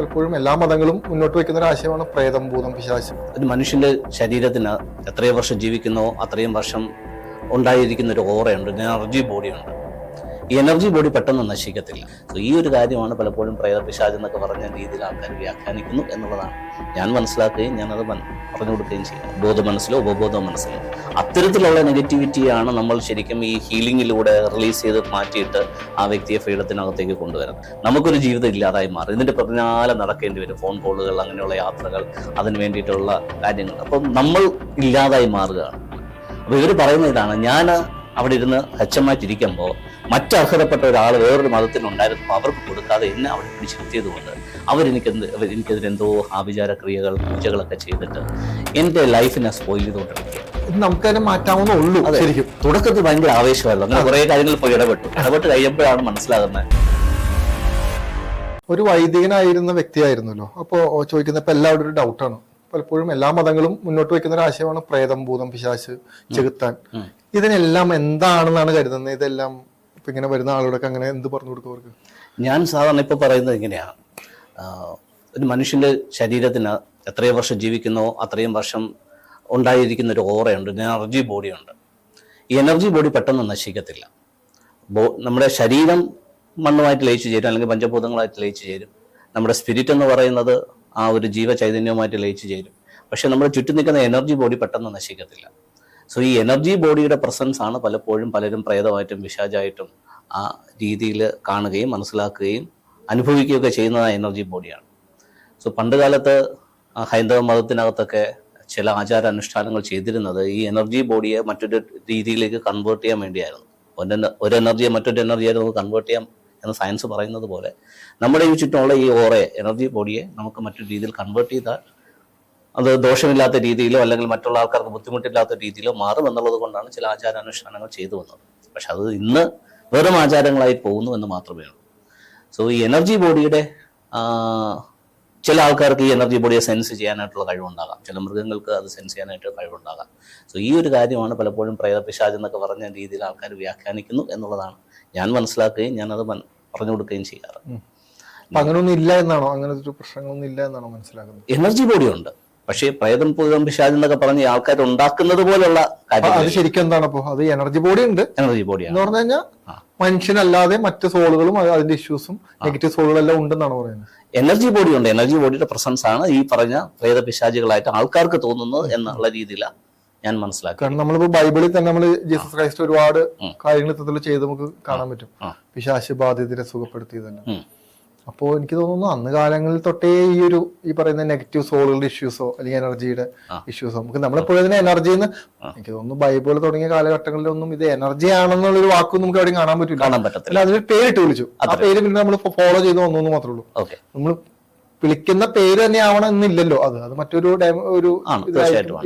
പലപ്പോഴും എല്ലാ മതങ്ങളും മുന്നോട്ട് വയ്ക്കുന്ന ഒരു ആശയമാണ് പ്രേതം ഭൂതം പിശാച്. ഒരു മനുഷ്യന്റെ ശരീരത്തിന് എത്രയും വർഷം ജീവിക്കുന്നോ അത്രയും വർഷം ഉണ്ടായിരിക്കുന്ന ഒരു ഓറയുണ്ട് എനർജി ബോഡിയുണ്ട് എനർജി ബോഡി പെട്ടെന്ന് നശിക്കത്തില്ല. സോ ഈ ഒരു കാര്യമാണ് പലപ്പോഴും പ്രേതപിശാജ് എന്നൊക്കെ പറഞ്ഞ രീതിയിൽ ആൾക്കാർ വ്യാഖ്യാനിക്കുന്നു എന്നുള്ളതാണ്. ഞാൻ മനസ്സിലാക്കുകയും ഞാനത് പറഞ്ഞു കൊടുക്കുകയും ചെയ്യാം ബോധ മനസ്സിലോ ഉപബോധ മനസ്സിലോ. അത്തരത്തിലുള്ള നെഗറ്റിവിറ്റിയാണ് നമ്മൾ ശരിക്കും ഈ ഹീലിംഗിലൂടെ റിലീസ് ചെയ്ത് മാറ്റിയിട്ട് ആ വ്യക്തിയെ ഫ്രീഡത്തിനകത്തേക്ക് കൊണ്ടുവരുന്നത്. നമുക്കൊരു ജീവിതം ഇല്ലാതായി മാറും. ഇതിന്റെ പിന്നാലെ നടക്കേണ്ടി വരും. ഫോൺ കോളുകൾ അങ്ങനെയുള്ള യാത്രകൾ അതിന് വേണ്ടിയിട്ടുള്ള കാര്യങ്ങൾ. അപ്പം നമ്മൾ ഇല്ലാതായി മാറുകയാണ്. അപ്പോൾ ഇവർ പറയുന്ന ഇതാണ്. ഞാൻ അവിടെ ഇരുന്ന് ഹച്ചമായിട്ടിരിക്കുമ്പോൾ മറ്റർഹതപ്പെട്ട ഒരാൾ വേറൊരു മതത്തിനുണ്ടായിരുന്നു അവർക്ക് കൊടുക്കാതെ എന്നെ അവിടെ പിടിച്ചിരുത്തിയത് കൊണ്ട് അവരെനിക്കെന്ത് അവർ എനിക്കെതിരെന്തോ ആഭിചാര ക്രിയകൾ പൂജകളൊക്കെ ചെയ്തിട്ട് എന്റെ ലൈഫിനെ സ്പോയിൽ ചെയ്തുകൊണ്ടിരിക്കുക ഇത് നമുക്ക് തന്നെ മാറ്റാവുന്നേ ഉള്ളൂ ശരിക്കും. തുടക്കത്തിൽ ഭയങ്കര ആവേശമായിരുന്നു. അങ്ങനെ കുറേ കാര്യങ്ങൾ പോയി ഇടപെട്ടു. ഇടപെട്ട് കഴിയുമ്പോഴാണ് മനസ്സിലാകുന്നത്. ഒരു വൈദികനായിരുന്ന വ്യക്തിയായിരുന്നല്ലോ. അപ്പോൾ ചോദിക്കുന്ന ഇപ്പൊ എല്ലാവരും ഒരു ഡൗട്ടാണ് പലപ്പോഴും എല്ലാ മതങ്ങളും മുന്നോട്ട് വെക്കുന്ന ഒരു ആശയമാണ് പ്രേതം ഭൂതം പിശാശ് ചെകുത്താൻ. ഇതിനെല്ലാം എന്താണെന്നാണ് കരുതുന്നത്? ഇതെല്ലാം ഇപ്പൊ ഇങ്ങനെ വരുന്ന ആളുകളൊക്കെ അങ്ങനെ എന്ത് പറഞ്ഞു കൊടുക്കും അവർക്ക്? ഞാൻ സാധാരണ ഇപ്പോൾ പറയുന്നത് ഇങ്ങനെയാണ് ഒരു മനുഷ്യന്റെ ശരീരത്തിന് എത്രയും വർഷം ജീവിക്കുന്നോ അത്രയും വർഷം ഉണ്ടായിരിക്കുന്ന ഒരു ഓറയുണ്ട് എനർജി ബോഡിയുണ്ട്. ഈ എനർജി ബോഡി പെട്ടെന്ന് നശിക്കത്തില്ല. ബോ നമ്മുടെ ശരീരം മണ്ണുമായിട്ട് ലയിച്ചു ചേരും അല്ലെങ്കിൽ പഞ്ചഭൂതങ്ങളായിട്ട് ലയിച്ചു ചേരും. നമ്മുടെ സ്പിരിറ്റ് എന്ന് പറയുന്നത് ആ ഒരു ജീവചൈതന്യവുമായിട്ട് ലയിച്ചു ചേരും. പക്ഷെ നമ്മുടെ ചുറ്റും നിൽക്കുന്ന എനർജി ബോഡി പെട്ടെന്ന് നശിക്കത്തില്ല. സോ ഈ എനർജി ബോഡിയുടെ പ്രസൻസ് ആണ് പലപ്പോഴും പലരും പ്രേതമായിട്ടും വിശാജായിട്ടും ആ രീതിയിൽ കാണുകയും മനസ്സിലാക്കുകയും അനുഭവിക്കുകയൊക്കെ ചെയ്യുന്നത് ആ എനർജി ബോഡിയാണ് സോ പണ്ട് കാലത്ത് ഹൈന്ദവ മതത്തിനകത്തൊക്കെ ചില ആചാര അനുഷ്ഠാനങ്ങൾ ചെയ്തിരുന്നത് ഈ എനർജി ബോഡിയെ മറ്റൊരു രീതിയിലേക്ക് കൺവേർട്ട് ചെയ്യാൻ വേണ്ടിയായിരുന്നു. ഒരു എനർജിയെ മറ്റൊരു എനർജിയായിട്ട് നമുക്ക് കൺവേർട്ട് ചെയ്യാം എന്ന് സയൻസ് പറയുന്നത് പോലെ നമ്മുടെ ഈ ചുറ്റുമുള്ള ഈ ഓറയെ എനർജി ബോഡിയെ നമുക്ക് മറ്റൊരു രീതിയിൽ കൺവേർട്ട് ചെയ്താൽ അത് ദോഷമില്ലാത്ത രീതിയിലോ അല്ലെങ്കിൽ മറ്റുള്ള ആൾക്കാർക്ക് ബുദ്ധിമുട്ടില്ലാത്ത രീതിയിലോ മാറും എന്നുള്ളത് കൊണ്ടാണ് ചില ആചാരാനുഷ്ഠാനങ്ങൾ ചെയ്തു വന്നത്. പക്ഷെ അത് ഇന്ന് വെറും ആചാരങ്ങളായി പോകുന്നു എന്ന് മാത്രമേ ഉള്ളൂ. സോ ഈ എനർജി ബോഡിയുടെ ചില ആൾക്കാർക്ക് ഈ എനർജി ബോഡിയെ സെൻസ് ചെയ്യാനായിട്ടുള്ള കഴിവുണ്ടാകാം. ചില മൃഗങ്ങൾക്ക് അത് സെൻസ് ചെയ്യാനായിട്ട് കഴിവുണ്ടാകാം. സോ ഈ ഒരു കാര്യമാണ് പലപ്പോഴും പ്രേതപിശാജ് എന്നൊക്കെ പറഞ്ഞ രീതിയിൽ ആൾക്കാർ വ്യാഖ്യാനിക്കുന്നു എന്നുള്ളതാണ്. ഞാൻ മനസ്സിലാക്കുകയും ഞാനത് അത് പറഞ്ഞു കൊടുക്കുകയും ചെയ്യാറ്. അങ്ങനെയൊന്നും ഇല്ല എന്നാണോ? അങ്ങനത്തെ പ്രശ്നങ്ങളൊന്നും ഇല്ല എന്നാണോ മനസ്സിലാക്കുന്നത്? എനർജി ബോഡി ഉണ്ട്. പക്ഷേ പ്രേതൻ പൂതം പിശാജ് എന്നൊക്കെ പറഞ്ഞ് ആൾക്കാർ ഉണ്ടാക്കുന്നത് പോലുള്ള അത് ശരിക്കും എന്താണ് അപ്പോ? അത് എനർജി ബോഡി ഉണ്ട്. എനർജി ബോഡിയാണ് എന്ന് പറഞ്ഞു കഴിഞ്ഞാൽ. മനുഷ്യനല്ലാതെ മറ്റ് സോളുകളും അത് അതിന്റെ ഇഷ്യൂസും നെഗറ്റീവ് സോളുകളെല്ലാം ഉണ്ടെന്നാണ് പറയുന്നത്. എനർജി ബോഡി ഉണ്ട്. എനർജി ബോഡിയുടെ പ്രസൻസ് ആണ് ഈ പറഞ്ഞ പ്രേത പിശാചികളായിട്ട് ആൾക്കാർക്ക് തോന്നുന്നത് എന്നുള്ള രീതിയിലാണ് ഞാൻ മനസ്സിലാക്കുക കാരണം നമ്മളിപ്പോ ബൈബിളിൽ തന്നെ നമ്മൾ ജീസസ് ക്രൈസ്റ്റ് ഒരുപാട്. കാര്യങ്ങൾ ഇത്തരത്തിൽ ചെയ്ത് നമുക്ക് കാണാൻ പറ്റും. പിശാശ് ബാധിതരെ സുഖപ്പെടുത്തിയതല്ല ഉം. അപ്പോ എനിക്ക് തോന്നുന്നു അന്ന് കാലങ്ങളിൽ തൊട്ടേ ഈ ഒരു ഈ പറയുന്ന നെഗറ്റീവ് സോളുകളുടെ ഇഷ്യൂസോ അല്ലെങ്കിൽ എനർജിയുടെ ഇഷ്യൂസോ നമുക്ക് നമ്മളെപ്പോഴും ഇതിനെ എനർജി എന്ന് എനിക്ക് തോന്നുന്നു ബൈബിൾ തുടങ്ങിയ കാലഘട്ടങ്ങളിലൊന്നും ഇത് എനർജി ആണെന്നുള്ളൊരു വാക്കും നമുക്ക് എവിടെയും കാണാൻ പറ്റില്ല. കാണാൻ പറ്റത്തില്ല. അല്ല അതിന് പേരിട്ട് വിളിച്ചു. ആ പേര് പിന്നെ നമ്മൾ ഫോളോ ചെയ്ത് വന്നു എന്ന് മാത്രമേ ഉള്ളൂ. നമ്മൾ വിളിക്കുന്ന പേര് തന്നെ ആവണം എന്നില്ലല്ലോ അത്. അത് മറ്റൊരു ഒരു തീർച്ചയായിട്ടും.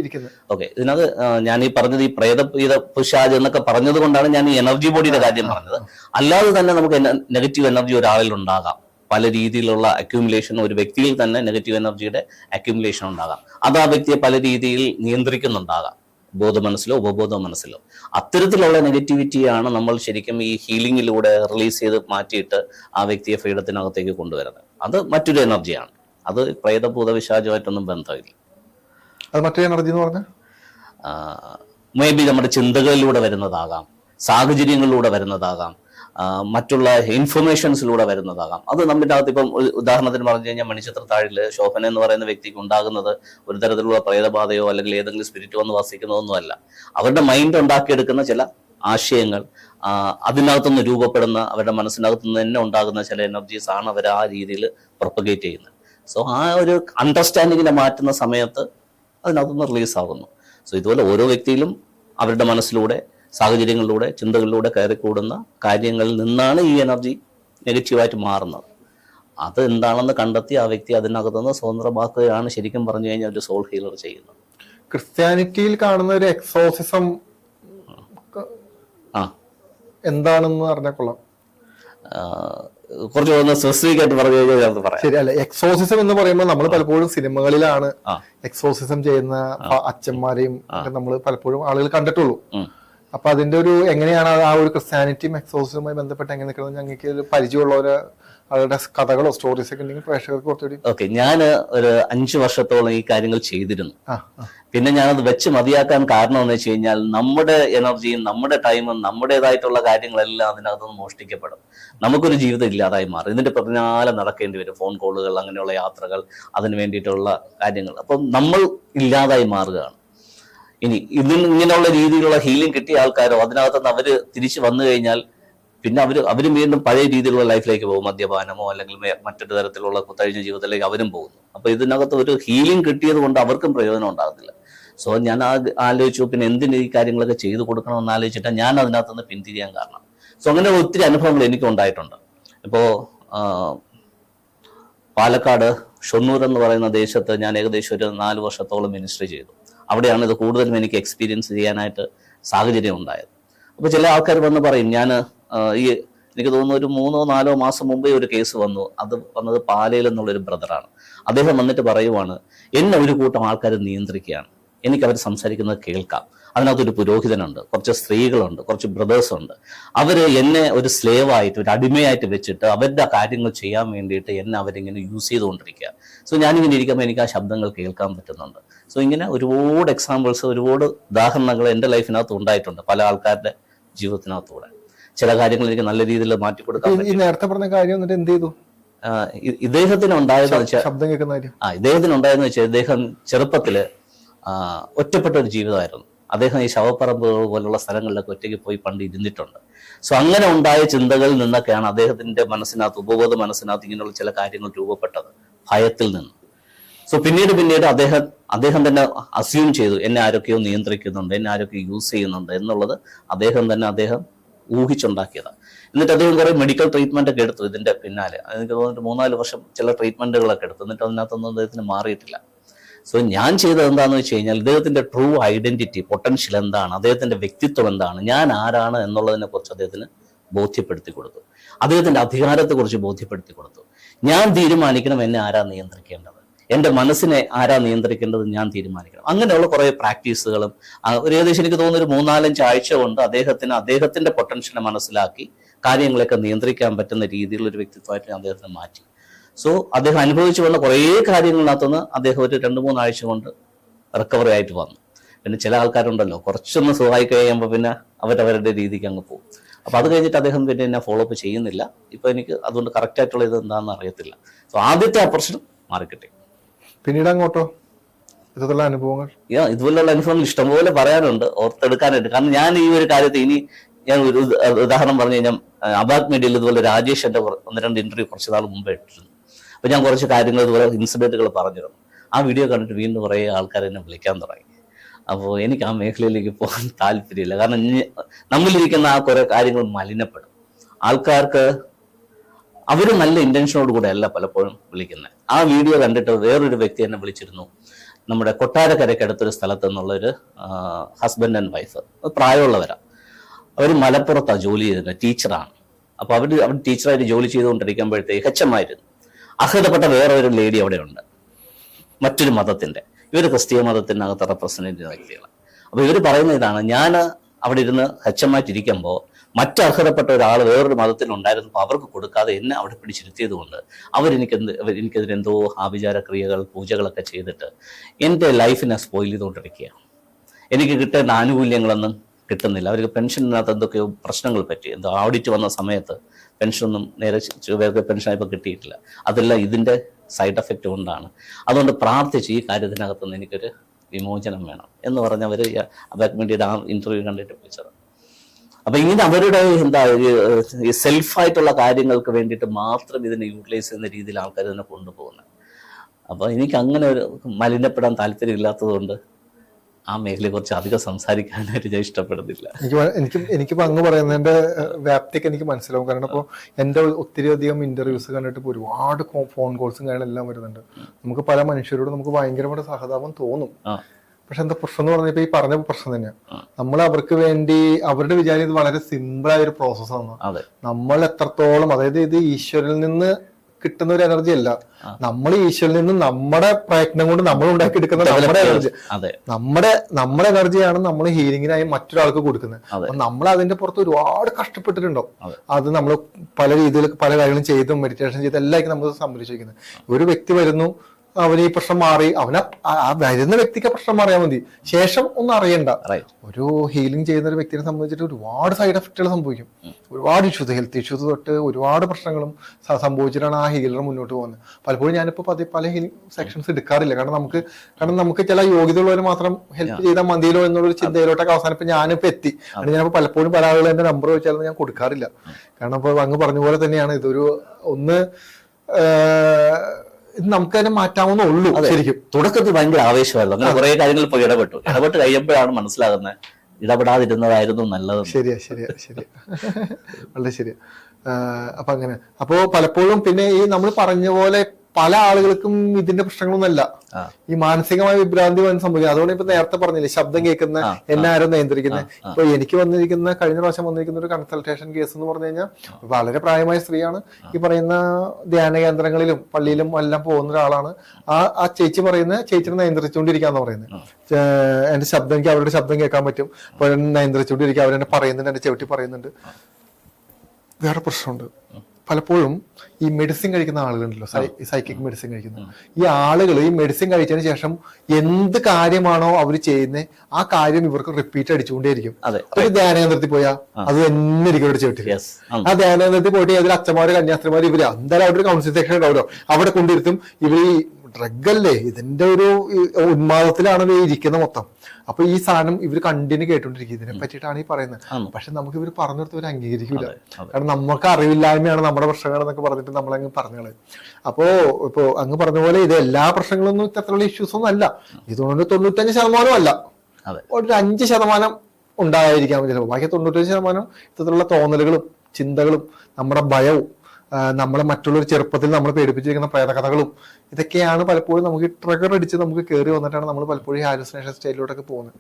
ഓക്കെ ഇതിനകത്ത് ഞാൻ ഈ പറഞ്ഞത് ഈ പ്രേത പീത പുഷാജ് എന്നൊക്കെ പറഞ്ഞത് കൊണ്ടാണ് ഞാൻ ഈ എനർജി ബോഡിയുടെ കാര്യം പറഞ്ഞത്. അല്ലാതെ തന്നെ നമുക്ക് നെഗറ്റീവ് എനർജി ഒരാളിൽ ഉണ്ടാകാം. പല രീതിയിലുള്ള അക്യൂമുലേഷൻ ഒരു വ്യക്തിയിൽ തന്നെ നെഗറ്റീവ് എനർജിയുടെ അക്യൂമുലേഷൻ ഉണ്ടാകാം. അത് ആ വ്യക്തിയെ പല രീതിയിൽ നിയന്ത്രിക്കുന്നുണ്ടാകാം. ബോധ മനസ്സിലോ ഉപബോധ മനസ്സിലോ. അത്തരത്തിലുള്ള നെഗറ്റിവിറ്റിയാണ് നമ്മൾ ശരിക്കും ഈ ഹീലിംഗിലൂടെ റിലീസ് ചെയ്ത് മാറ്റിയിട്ട് ആ വ്യക്തിയെ ഫ്രീഡത്തിനകത്തേക്ക് കൊണ്ടുവരുന്നത്. അത് മറ്റൊരു എനർജിയാണ് അത് പ്രേതഭൂത വിശാചമായിട്ടൊന്നും ബന്ധമില്ല. അത് മറ്റൊരു എനർജി എന്ന് പറഞ്ഞാൽ മേ ബി നമ്മുടെ ചിന്തകളിലൂടെ വരുന്നതാകാം. സാഹചര്യങ്ങളിലൂടെ വരുന്നതാകാം. മറ്റുള്ള ഇൻഫർമേഷൻസിലൂടെ വരുന്നതാകാം. അത് നമ്മുടെ അകത്ത് ഇപ്പം ഉദാഹരണത്തിന് പറഞ്ഞു കഴിഞ്ഞാൽ മണിച്ചിത്ര താഴിൽ ശോഭന എന്ന് പറയുന്ന വ്യക്തിക്ക് ഉണ്ടാകുന്നത് ഒരു തരത്തിലുള്ള പ്രേതബാധയോ അല്ലെങ്കിൽ ഏതെങ്കിലും സ്പിരിറ്റ് വന്ന് വസിക്കുന്നതൊന്നുമല്ല. അവരുടെ മൈൻഡ് ഉണ്ടാക്കിയെടുക്കുന്ന ചില ആശയങ്ങൾ അതിനകത്തുനിന്ന് രൂപപ്പെടുന്ന അവരുടെ മനസ്സിനകത്തുനിന്ന് തന്നെ ഉണ്ടാകുന്ന ചില എനർജീസ് ആണ് അവർ ആ രീതിയിൽ പ്രൊപ്പഗേറ്റ് ചെയ്യുന്നത്. സോ ആ ഒരു അണ്ടർസ്റ്റാൻഡിങ്ങിനെ മാറ്റുന്ന സമയത്ത് അതിനകത്തുനിന്ന് റിലീസ് ആകുന്നു. സോ ഇതുപോലെ ഓരോ വ്യക്തിയിലും അവരുടെ മനസ്സിലൂടെ സാഹചര്യങ്ങളിലൂടെ ചിന്തകളിലൂടെ കയറിക്കൂടുന്ന കാര്യങ്ങളിൽ നിന്നാണ് ഈ എനർജി നെഗറ്റീവായിട്ട് മാറുന്നത്. അത് എന്താണെന്ന് കണ്ടെത്തി ആ വ്യക്തി അതിനകത്തുനിന്ന് സ്വതന്ത്രമാക്കുകയാണ് ശരിക്കും പറഞ്ഞു കഴിഞ്ഞാൽ ഒരു സോൾ ഹീലർ ചെയ്യുന്നത്. ക്രിസ്ത്യാനിറ്റിയിൽ കാണുന്ന ഒരു എക്സോസിസം ആ. എന്താണെന്ന് പറഞ്ഞാൽ കൊള്ളാം. കുറച്ച് ഒന്ന് സ്പെസിഫിക് ആയിട്ട് പറഞ്ഞു കഴിഞ്ഞാൽ പറയാം. ശരി അല്ല എക്സോസിസം എന്ന് പറയുമ്പോൾ നമ്മൾ പലപ്പോഴും സിനിമകളിലാണ് എക്സോസിസം ചെയ്യുന്ന അച്ഛന്മാരെയും നമ്മൾ പലപ്പോഴും ആളുകൾ കണ്ടിട്ടുള്ളൂ. അപ്പൊ അതിന്റെ ഒരു എങ്ങനെയാണ് ആ ഒരു ക്രിസ്ത്യാനിറ്റിയും എക്സോസിസുമായി ബന്ധപ്പെട്ട് എങ്ങനെ നിൽക്കുന്നത്? ഞങ്ങൾക്ക് പരിചയമുള്ളവര് അവരുടെ കഥകളോ സ്റ്റോറീസ് ഒക്കെ ഉണ്ടെങ്കിൽ പ്രേക്ഷകർക്ക് കുറച്ചുകൂടി ഓക്കെ ഞാൻ ഒരു അഞ്ചു വർഷത്തോളം ഈ കാര്യങ്ങൾ ചെയ്തിരുന്നു. പിന്നെ ഞാനത് വെച്ച് മതിയാക്കാൻ കാരണം എന്ന് വെച്ച് കഴിഞ്ഞാൽ നമ്മുടെ എനർജിയും നമ്മുടെ ടൈമും നമ്മുടേതായിട്ടുള്ള കാര്യങ്ങളെല്ലാം അതിനകത്തുനിന്ന് മോഷ്ടിക്കപ്പെടും. നമുക്കൊരു ജീവിതം ഇല്ലാതായി മാറും. ഇതിന്റെ പിന്നാലെ നടക്കേണ്ടി വരും ഫോൺ കോളുകൾ അങ്ങനെയുള്ള യാത്രകൾ അതിന് വേണ്ടിയിട്ടുള്ള കാര്യങ്ങൾ. അപ്പം നമ്മൾ ഇല്ലാതായി മാറുകയാണ്. ഇനി ഇതിൽ ഇങ്ങനെയുള്ള രീതിയിലുള്ള ഹീലിംഗ് കിട്ടിയ ആൾക്കാരോ അതിനകത്തുനിന്ന് അവർ തിരിച്ചു വന്നു കഴിഞ്ഞാൽ പിന്നെ അവർ അവരും വീണ്ടും പഴയ രീതിയിലുള്ള ലൈഫിലേക്ക് പോകും. മദ്യപാനമോ അല്ലെങ്കിൽ മറ്റൊരു തരത്തിലുള്ള കുത്തഴിഞ്ഞ ജീവിതത്തിലേക്ക് അവരും പോകുന്നു. അപ്പൊ ഇതിനകത്ത് ഒരു ഹീലിംഗ് കിട്ടിയത് കൊണ്ട് അവർക്കും പ്രയോജനം ഉണ്ടാകുന്നില്ല സോ ഞാൻ ആ ആലോചിച്ചു പിന്നെ എന്തിന് ഈ കാര്യങ്ങളൊക്കെ ചെയ്തു കൊടുക്കണമെന്ന് ആലോചിച്ചിട്ടാണ് ഞാൻ അതിനകത്തുനിന്ന് പിന്തിരിയാൻ കാരണം. സോ അങ്ങനെ ഒത്തിരി അനുഭവങ്ങൾ എനിക്ക് ഉണ്ടായിട്ടുണ്ട്. ഇപ്പോ പാലക്കാട് ഷൊണ്ണൂർ എന്ന് പറയുന്ന ദേശത്ത് ഞാൻ ഏകദേശം ഒരു നാല് വർഷത്തോളം മിനിസ്റ്റർ ചെയ്തു. അവിടെയാണ് ഇത് കൂടുതലും എനിക്ക് എക്സ്പീരിയൻസ് ചെയ്യാനായിട്ട് സാഹചര്യം ഉണ്ടായത്. അപ്പോൾ ചില ആൾക്കാർ വന്ന് പറയും ഞാൻ ഈ എനിക്ക് തോന്നുന്നു ഒരു മൂന്നോ നാലോ മാസം മുമ്പേ ഒരു കേസ് വന്നു. അത് വന്നത് പാലയിൽ എന്നുള്ളൊരു ബ്രദറാണ് അദ്ദേഹം വന്നിട്ട് പറയുവാണ് എന്നെ ഒരു കൂട്ടം ആൾക്കാർ നിയന്ത്രിക്കുകയാണ്. എനിക്ക് അവർ സംസാരിക്കുന്നത് കേൾക്കാം. അതിനകത്തൊരു പുരോഹിതനുണ്ട് കുറച്ച് സ്ത്രീകളുണ്ട് കുറച്ച് ബ്രദേഴ്സ് ഉണ്ട്. അവർ എന്നെ ഒരു സ്ലേവ് ആയിട്ട് ഒരു അടിമയായിട്ട് വെച്ചിട്ട് അവരുടെ കാര്യങ്ങൾ ചെയ്യാൻ വേണ്ടിയിട്ട് എന്നെ അവരിങ്ങനെ യൂസ് ചെയ്തുകൊണ്ടിരിക്കുക. സോ ഞാനിങ്ങനെ ഇരിക്കുമ്പോൾ എനിക്ക് ആ ശബ്ദങ്ങൾ കേൾക്കാൻ പറ്റുന്നുണ്ട്. സോ ഇങ്ങനെ ഒരുപാട് എക്സാമ്പിൾസ് ഒരുപാട് ഉദാഹരണങ്ങൾ എന്റെ ലൈഫിനകത്ത് ഉണ്ടായിട്ടുണ്ട് പല ആൾക്കാരുടെ ജീവിതത്തിനകത്തൂടെ. ചില കാര്യങ്ങൾ എനിക്ക് നല്ല രീതിയിൽ മാറ്റി കൊടുക്കാൻ ഈ- നേരത്തെ പറഞ്ഞ കാര്യം എന്നിട്ട് എന്ത് ചെയ്തു? ഇദ്ദേഹത്തിന് ഉണ്ടായതെന്ന് വെച്ചാൽ ആ ഇദ്ദേഹത്തിന് ഉണ്ടായതെന്ന് വെച്ചാൽ ഇദ്ദേഹം ചെറുപ്പത്തിൽ ഒറ്റപ്പെട്ട ഒരു ജീവിതമായിരുന്നു. അദ്ദേഹം ഈ ശവപ്പറമ്പ് പോലുള്ള സ്ഥലങ്ങളിലൊക്കെ ഒറ്റയ്ക്ക് പോയി പണ്ട് ഇരുന്നിട്ടുണ്ട്. സോ അങ്ങനെ ഉണ്ടായ ചിന്തകളിൽ നിന്നൊക്കെയാണ് അദ്ദേഹത്തിന്റെ മനസ്സിനകത്ത് ഉപബോധ മനസ്സിനകത്ത് ഇങ്ങനെയുള്ള ചില കാര്യങ്ങൾ രൂപപ്പെട്ടത് ഭയത്തിൽ നിന്ന്. സോ പിന്നീട് പിന്നീട് അദ്ദേഹം അദ്ദേഹം തന്നെ അസ്യൂം ചെയ്തു എന്നെ ആരൊക്കെയോ നിയന്ത്രിക്കുന്നുണ്ട് എന്നെ ആരൊക്കെയോ യൂസ് ചെയ്യുന്നുണ്ട് എന്നുള്ളത് അദ്ദേഹം തന്നെ അദ്ദേഹം ഊഹിച്ചുണ്ടാക്കിയതാണ് എന്നിട്ട് അദ്ദേഹം കുറെ മെഡിക്കൽ ട്രീറ്റ്മെന്റ് ഒക്കെ എടുത്തു ഇതിന്റെ പിന്നാലെ. എനിക്ക് തോന്നിട്ട് മൂന്നാൽ വർഷം ചില ട്രീറ്റ്മെന്റുകളൊക്കെ എടുത്തു. എന്നിട്ട് അതിനകത്തൊന്നും അദ്ദേഹത്തിന് മാറിയിട്ടില്ല. സോ ഞാൻ ചെയ്തത് എന്താണെന്ന് വെച്ച് കഴിഞ്ഞാൽ ഇദ്ദേഹത്തിന്റെ ട്രൂ ഐഡന്റിറ്റി പൊട്ടൻഷ്യൽ എന്താണ് അദ്ദേഹത്തിന്റെ വ്യക്തിത്വം എന്താണ് ഞാൻ ആരാണ് എന്നുള്ളതിനെ കുറിച്ച് അദ്ദേഹത്തിന് ബോധ്യപ്പെടുത്തി കൊടുത്തു. അദ്ദേഹത്തിന്റെ അധികാരത്തെ കുറിച്ച് ബോധ്യപ്പെടുത്തി കൊടുത്തു. ഞാൻ തീരുമാനിക്കണം എന്നെ ആരാ നിയന്ത്രിക്കേണ്ടത്. എന്റെ മനസ്സിനെ ആരാ നിയന്ത്രിക്കേണ്ടത് ഞാൻ തീരുമാനിക്കണം. അങ്ങനെയുള്ള കുറേ പ്രാക്ടീസുകളും ഒരു ഏകദേശം എനിക്ക് തോന്നുന്നു ഒരു മൂന്നാലഞ്ച് ആഴ്ച കൊണ്ട് അദ്ദേഹത്തിന് അദ്ദേഹത്തിന്റെ പൊട്ടൻഷ്യനെ മനസ്സിലാക്കി കാര്യങ്ങളൊക്കെ നിയന്ത്രിക്കാൻ പറ്റുന്ന രീതിയിലുള്ള ഒരു വ്യക്തിത്വമായിട്ട് അദ്ദേഹത്തിന് മാറ്റി. സോ അദ്ദേഹം അനുഭവിച്ചു വന്ന കുറേ കാര്യങ്ങളിനകത്തുനിന്ന് അദ്ദേഹം ഒരു രണ്ട് മൂന്നാഴ്ച കൊണ്ട് റിക്കവറി ആയിട്ട് വന്നു. പിന്നെ ചില ആൾക്കാരുണ്ടല്ലോ കുറച്ചൊന്ന് സുഖമായി കഴിയുമ്പോൾ പിന്നെ അവരവരുടെ രീതിക്ക് അങ്ങ് പോകും. അപ്പോൾ അത് കഴിഞ്ഞിട്ട് അദ്ദേഹം പിന്നെ എന്നെ ഫോളോ അപ്പ് ചെയ്യുന്നില്ല. ഇപ്പൊ എനിക്ക് അതുകൊണ്ട് കറക്റ്റ് ആയിട്ടുള്ള ഇത് എന്താണെന്ന് അറിയത്തില്ല. സോ ആദ്യത്തെ ആ പ്രശ്നം മാറിക്കിട്ടി. പിന്നീട് അങ്ങോട്ടോ? ഇതുപോലുള്ള അനുഭവങ്ങൾ? യാ, ഇതുപോലുള്ള അനുഭവങ്ങൾ ഇഷ്ടംപോലെ പറയാനുണ്ട്. ഓർത്തെടുക്കാനായിട്ട്. കാരണം ഞാൻ ഈ ഒരു കാര്യത്തെ ഇനി ഞാൻ ഒരു ഉദാഹരണം പറഞ്ഞു കഴിഞ്ഞാൽ അബാദ് മീഡിയയിൽ ഇതുപോലെ രാജേഷ് എന്റെ ഒന്ന് രണ്ട് ഇന്റർവ്യൂ കുറച്ച് നാൾ മുമ്പേ ഇട്ടിരുന്നു. അപ്പൊ ഞാൻ കുറച്ച് കാര്യങ്ങൾ ഇതുപോലെ ഇൻസിഡന്റുകൾ പറഞ്ഞിരുന്നു. ആ വീഡിയോ കണ്ടിട്ട് വീണ്ടും കുറേ ആൾക്കാർ എന്നെ വിളിക്കാൻ തുടങ്ങി. അപ്പോൾ എനിക്ക് ആ മേഖലയിലേക്ക് പോകാൻ താല്പര്യമില്ല. കാരണം നമ്മളിരിക്കുന്ന ആ കുറേ കാര്യങ്ങൾ മലിനപ്പെടും. ആൾക്കാർക്ക് അവർ നല്ല ഇന്റൻഷനോട് കൂടെ അല്ല പലപ്പോഴും വിളിക്കുന്നത് ആ വീഡിയോ കണ്ടിട്ട് വേറൊരു വ്യക്തി എന്നെ വിളിച്ചിരുന്നു. നമ്മുടെ കൊട്ടാരക്കരക്കടുത്തൊരു സ്ഥലത്ത് നിന്നുള്ളൊരു ഹസ്ബൻഡ് ആൻഡ് വൈഫ് പ്രായമുള്ളവരാണ് അവർ മലപ്പുറത്താണ് ജോലി ചെയ്തിരുന്നത് ടീച്ചറാണ്. അപ്പോൾ അവർ അവർ ടീച്ചറായിട്ട് ജോലി ചെയ്തുകൊണ്ടിരിക്കുമ്പോഴത്തേക്ക് ഹെച്ചമായിരുന്നു അർഹതപ്പെട്ട വേറെ ഒരു ലേഡി അവിടെ ഉണ്ട് മറ്റൊരു മതത്തിന്റെ. ഇവർ ക്രിസ്തീയ മതത്തിനകത്ത് റെപ്രസെന്റ് ചെയ്യുന്ന വ്യക്തികളാണ്. അപ്പോൾ ഇവർ പറയുന്ന ഇതാണ് ഞാൻ അവിടെ ഇരുന്ന് ഹെച്ചമായിട്ടിരിക്കുമ്പോൾ മറ്റർഹതപ്പെട്ട ഒരാൾ വേറൊരു മതത്തിൽ ഉണ്ടായിരുന്നപ്പോൾ അവർക്ക് കൊടുക്കാതെ എന്നെ അവിടെ പിടിച്ചിരുത്തിയത് കൊണ്ട് അവരെനിക്ക് എന്ത് എനിക്കെതിരെ എന്തോ ആഭിചാര ക്രിയകൾ പൂജകളൊക്കെ ചെയ്തിട്ട് എന്റെ ലൈഫിനെ സ്പോയിൽ ചെയ്തുകൊണ്ടിരിക്കുകയാണ്. എനിക്ക് കിട്ടേണ്ട ആനുകൂല്യങ്ങളൊന്നും കിട്ടുന്നില്ല. അവർക്ക് പെൻഷനകത്ത് എന്തൊക്കെയോ പ്രശ്നങ്ങൾ പറ്റി. എന്തോ ഓഡിറ്റ് വന്ന സമയത്ത് പെൻഷനൊന്നും നേരെ ചെറുപേർക്ക് പെൻഷൻ ഇപ്പോൾ കിട്ടിയിട്ടില്ല. അതെല്ലാം ഇതിന്റെ സൈഡ് എഫക്റ്റ് കൊണ്ടാണ്. അതുകൊണ്ട് പ്രാർത്ഥിച്ച് ഈ കാര്യത്തിനകത്ത് നിന്ന് എനിക്കൊരു വിമോചനം വേണം എന്ന് പറഞ്ഞ് അവർ അവർക്ക് വേണ്ടിയിട്ട് ആ ഇന്റർവ്യൂ കണ്ടിട്ട് വിളിച്ചത്. അപ്പം ഇങ്ങനെ അവരുടെ എന്താ ഈ സെൽഫായിട്ടുള്ള കാര്യങ്ങൾക്ക് വേണ്ടിയിട്ട് മാത്രം ഇതിനെ യൂട്ടിലൈസ് ചെയ്യുന്ന രീതിയിൽ ആൾക്കാർ ഇതിനെ കൊണ്ടുപോകുന്നത് അപ്പോൾ എനിക്ക് അങ്ങനെ ഒരു മലിനപ്പെടാൻ താല്പര്യമില്ലാത്തത് കൊണ്ട് മേഖലയെ കുറിച്ച് അധികം സംസാരിക്കാനായിട്ട് ഞാൻ ഇഷ്ടപ്പെടുന്നില്ല. എനിക്ക് എനിക്ക് എനിക്കിപ്പോൾ അങ്ങ് പറയുന്നതിന്റെ വ്യാപ്തിക്ക് വ്യാപ്തിയൊക്കെ എനിക്ക് മനസ്സിലാവും. കാരണം ഇപ്പോൾ എന്റെ ഒത്തിരി അധികം ഇന്റർവ്യൂസ് കണ്ടിട്ട് ഇപ്പോൾ ഒരുപാട് ഫോൺ കോൾസും കാര്യങ്ങളെല്ലാം വരുന്നുണ്ട്. നമുക്ക് പല മനുഷ്യരോട് നമുക്ക് ഭയങ്കരമായിട്ട് സഹതാപം തോന്നും. പക്ഷെ എന്താ പ്രശ്നം എന്ന് പറഞ്ഞപ്പോ ഈ പറഞ്ഞ പ്രശ്നം തന്നെയാണ് നമ്മൾ അവർക്ക് വേണ്ടി അവരുടെ വിചാരം ഇത് വളരെ സിമ്പിൾ ആയ ഒരു പ്രോസസ്സാണ് നമ്മൾ എത്രത്തോളം അതായത് ഇത് ഈശ്വരിൽ നിന്ന് കിട്ടുന്ന ഒരു എനർജി അല്ല നമ്മൾ ഈശ്വരിൽ നിന്ന് നമ്മുടെ പ്രയത്നം കൊണ്ട് നമ്മൾ ഉണ്ടാക്കി എടുക്കുന്ന നമ്മുടെ എനർജി നമ്മുടെ നമ്മുടെ എനർജിയാണ് നമ്മൾ ഹീലിങ്ങിനായി മറ്റൊരാൾക്ക് കൊടുക്കുന്നത്. നമ്മൾ അതിന്റെ പുറത്ത് ഒരുപാട് കഷ്ടപ്പെട്ടിട്ടുണ്ടാവും. അത്. നമ്മൾ പല രീതിയിൽ പല കാര്യങ്ങളും ചെയ്തും മെഡിറ്റേഷൻ ചെയ്തും എല്ലാം നമ്മൾ സംരക്ഷിക്കുന്നത് ഒരു വ്യക്തി വരുന്നു അവന് ഈ പ്രശ്നം മാറി അവന് ആ- വരുന്ന വ്യക്തിക്ക് പ്രശ്നം മാറിയാൽ മതി. ശേഷം ഒന്നും അറിയണ്ട. ഒരു ഹീലിംഗ് ചെയ്യുന്ന ഒരു വ്യക്തിയെ സംബന്ധിച്ചിട്ട് ഒരുപാട് സൈഡ് എഫക്റ്റുകൾ സംഭവിക്കും. ഒരുപാട് ഇഷ്യൂസ് ഹെൽത്ത് ഇഷ്യൂസ് തൊട്ട് ഒരുപാട് പ്രശ്നങ്ങളും സംഭവിച്ചിട്ടാണ് ആ ഹീലർ മുന്നോട്ട് പോകുന്നത്. പലപ്പോഴും ഞാനിപ്പോൾ പതി പല ഹീലിംഗ് സെക്ഷൻസ് എടുക്കാറില്ല. കാരണം നമുക്ക് കാരണം നമുക്ക് ചില യോഗ്യതയുള്ളവർ മാത്രം ഹെൽപ്പ് ചെയ്താൽ മതിയല്ലോ എന്നുള്ളൊരു ചിന്തയിലോട്ടൊക്കെ അവസാനം ഇപ്പൊ ഞാനിപ്പോ എത്തി. അത്. ഞാനിപ്പോ പലപ്പോഴും പല ആളുകൾ എന്റെ നമ്പർ വെച്ചാലും ഞാൻ കൊടുക്കാറില്ല. കാരണം ഇപ്പൊ അങ്ങ് പറഞ്ഞ പോലെ തന്നെയാണ്. ഇതൊരു ഒന്ന് ഇത് നമുക്ക് തന്നെ മാറ്റാവുന്നേ ഉള്ളൂ ശരിക്കും. തുടക്കത്തിൽ ഭയങ്കര ആവേശമായിരുന്നു. അങ്ങനെ കുറെ കാര്യങ്ങൾ പോയി ഇടപെട്ടു. ഇടപെട്ട് കഴിയുമ്പോഴാണ് മനസ്സിലാകുന്നത് ഇടപെടാതിരുന്നതായിരുന്നു നല്ലത്. ശരിയാ ശരിയാ ശരിയാ. വളരെ ശരിയാ. അപ്പൊ അങ്ങനെ. അപ്പോ പലപ്പോഴും പിന്നെ ഈ നമ്മൾ പറഞ്ഞ പോലെ പല ആളുകൾക്കും ഇതിന്റെ പ്രശ്നങ്ങളൊന്നല്ല ഈ മാനസികമായ വിഭ്രാന്തി വന്ന് സംഭവിക്കുന്നത് അതുകൊണ്ട് ഇപ്പൊ നേരത്തെ പറഞ്ഞില്ലേ ശബ്ദം കേൾക്കുന്ന എന്നെ ആരും നിയന്ത്രിക്കുന്നത് ഇപ്പൊ എനിക്ക് വന്നിരിക്കുന്ന കഴിഞ്ഞ പ്രാവശ്യം വന്നിരിക്കുന്ന ഒരു കൺസൾട്ടേഷൻ കേസ് എന്ന് പറഞ്ഞു കഴിഞ്ഞാൽ വളരെ പ്രായമായ സ്ത്രീയാണ്. ഈ പറയുന്ന ധ്യാന കേന്ദ്രങ്ങളിലും പള്ളിയിലും എല്ലാം പോകുന്ന ഒരാളാണ്. ആ ആ ചേച്ചി പറയുന്ന ചേച്ചിനെ നിയന്ത്രിച്ചുകൊണ്ടിരിക്കാന്ന് പറയുന്നത് എന്റെ ശബ്ദം എനിക്ക് അവരുടെ ശബ്ദം കേൾക്കാൻ പറ്റും. അപ്പൊ നിയന്ത്രിച്ചുകൊണ്ടിരിക്കുക അവരെന്നെ പറയുന്നുണ്ട് എന്റെ ചെവിട്ടി പറയുന്നുണ്ട്. വേറെ പ്രശ്നമുണ്ട്. പലപ്പോഴും ഈ മെഡിസിൻ കഴിക്കുന്ന ആളുകളുണ്ടല്ലോ സൈക്കിക് മെഡിസിൻ കഴിക്കുന്ന. ഈ ആളുകൾ ഈ മെഡിസിൻ കഴിച്ചതിന് ശേഷം എന്ത് കാര്യമാണോ അവർ ചെയ്യുന്നത് ആ കാര്യം ഇവർക്ക് റിപ്പീറ്റ് അടിച്ചുകൊണ്ടേയിരിക്കും. ഒരു ധ്യാനകേന്ദ്രത്തിൽ പോയാൽ അത് തന്നെ ഇരിക്കും ഇവിടെ ചേട്ടി ആ. ധ്യാനകേന്ദ്രത്തിൽ പോയിട്ട് അതിൽ അച്ഛന്മാര് കന്യാസ്ത്രീമാര് ഇവർ എന്തായാലും അവിടെ ഒരു കൗൺസിൽ സെക്ഷൻ ഉണ്ടാവുമല്ലോ. അവിടെ കൊണ്ടിരുത്തും ഇവർ ഈ ഡ്രഗ് അല്ലേ ഇതിന്റെ ഒരു ഉന്മാദത്തിലാണ് ഇരിക്കുന്നത് മൊത്തം. അപ്പൊ ഈ സാധനം ഇവർ കണ്ടിന്യൂ കേട്ടോണ്ടിരിക്കും. ഇതിനെ പറ്റിയിട്ടാണ് ഈ പറയുന്നത്. പക്ഷെ നമുക്ക് ഇവർ പറഞ്ഞു കൊടുത്ത് ഇവർ അംഗീകരിക്കില്ല കാരണം നമുക്ക് അറിവില്ലായ്മയാണ് നമ്മുടെ പ്രശ്നങ്ങൾ എന്നൊക്കെ പറഞ്ഞിട്ട് നമ്മളങ്ങ് പറഞ്ഞത്. അപ്പോ ഇപ്പോ അങ്ങ് പറഞ്ഞ പോലെ ഇത് എല്ലാ പ്രശ്നങ്ങളൊന്നും ഇത്തരത്തിലുള്ള ഇഷ്യൂസ് ഒന്നും അല്ല. ഇതുകൊണ്ട് തൊണ്ണൂറ്റഞ്ച് ശതമാനം അല്ല. ഒരു അഞ്ച് ശതമാനം ഉണ്ടായിരിക്കാം ചിലപ്പോൾ ബാക്കി തൊണ്ണൂറ്റഞ്ച് ശതമാനം ഇത്തരത്തിലുള്ള തോന്നലുകളും ചിന്തകളും നമ്മുടെ ഭയവും നമ്മളെ മറ്റുള്ളൊരു ചെറുപ്പത്തിൽ നമ്മൾ പേടിപ്പിച്ചിരിക്കുന്ന പ്രേതകഥകളും ഇതൊക്കെയാണ് പലപ്പോഴും നമുക്ക് ട്രിഗർ അടിച്ച് നമുക്ക് കയറി വന്നിട്ടാണ് നമ്മൾ പലപ്പോഴും ഹാലുസിനേഷൻ സ്റ്റൈലിലോട്ടൊക്കെ പോകുന്നത്.